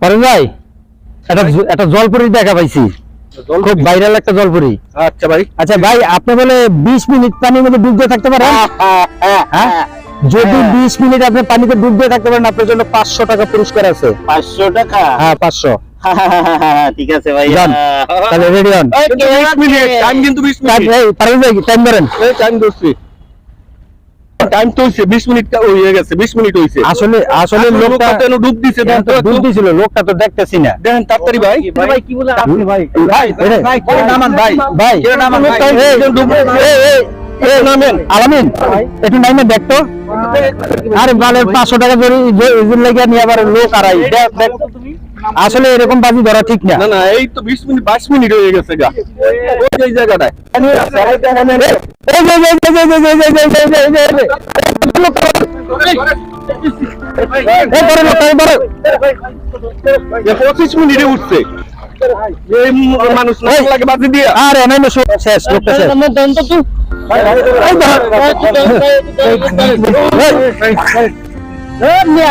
পারুল ভাই? একটা জ- একটা জলপুরি দেখা পাইছি। খুব ভাইরাল একটা জলপুরি। আচ্ছা ভাই। আচ্ছা ভাই আপনি বলে বিশ মিনিট পানির মধ্যে ডুব থাকতে পারেন? হ্যাঁ যদি বিশ মিনিট আপনি পানিতে ডুব দিয়ে থাকতে পারেন আপনার জন্য পাঁচশো টাকা পুরস্কার আছে। পাঁচশো টাকা? হ্যাঁ পাঁচশো। ঠিক আছে ভাই। তাহলে রেডি হন কিন্তু 20 মিনিট টাইম কিন্তু 20 টাইম মিনিট। ভাই টাইম ধরেন। টাইম দোস্তি টাইম তো হইছে 20 মিনিট হয়ে গেছে 20 মিনিট হইছে। আসলে আসলে আসলে লোকটা লোকটা ডুব দিছে ডুব দিছিল লোকটা তো দেখতেছি না। দেখেন তাড়াতাড়ি ভাই। ভাই? কি বলে আপনি ভাই? ভাই ভাই কেউ নামান ভাই? ভাই কেউ নামান ভাই? এই- এই- এই- এই- এই আলামিন একটু নাইমে দেখতো আরে বালের পাঁচশো টাকা ধরে নিয়ে আবার লোক আড়াই দেখ আসলে এরকম বাজি ধরা ঠিক না না এই তো 20 মিনিট 22 মিনিট হয়ে গেছে গা ওই জায়গাটায় উঠছে মানুষ লাগে বাজি দিয়ে আর এমন শেষ লোকটা শেষ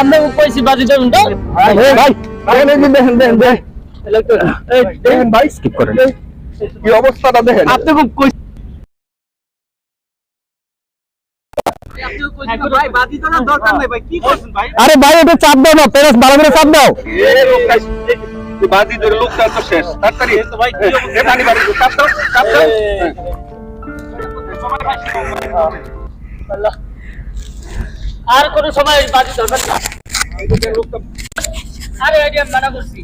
আমরা বাজি দেবেন ভাই দেখেন দেখেন দেখেন দেখেন এই দেখেন ভাই স্কিপ করেন। কি অবস্থাটা দেখেন। আপনি খুব আরে ভাই এটা চাপ দাও না পেরেস ভালো করে চাপ দাও। এই লোকটা এই বাজি ধরে লোকটা তো শেষ তাড়াতাড়ি ভাই কি অবস্থা? পানি বাড়ি চাপ দাও চাপ দাও। আর কোন সময় বাজি দরকার না। আরে আইডিয়া মানা করছি